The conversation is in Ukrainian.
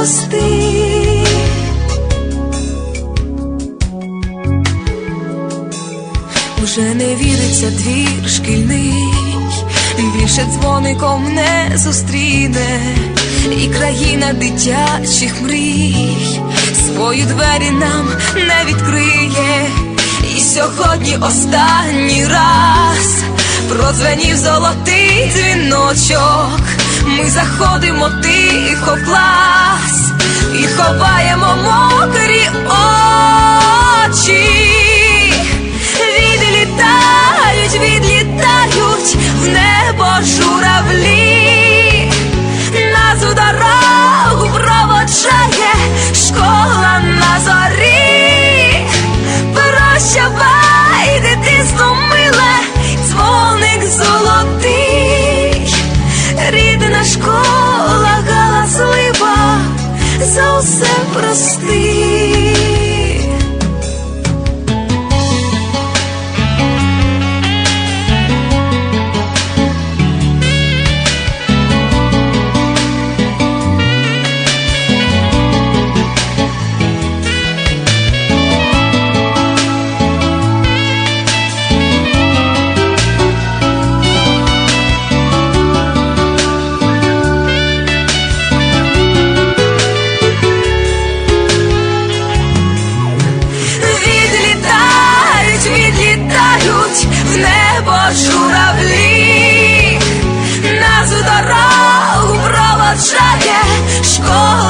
Усе прости. Уже не віриться двір шкільний, більше дзвоником не зустріне, і країна дитячих мрій свої двері нам не відкриє. І сьогодні останній раз продзвенів золотий дзвіночок. Ми заходимо тихо в клас і ховаємо Наша школа галаслива, за усе прости. дорогу проводжає школа.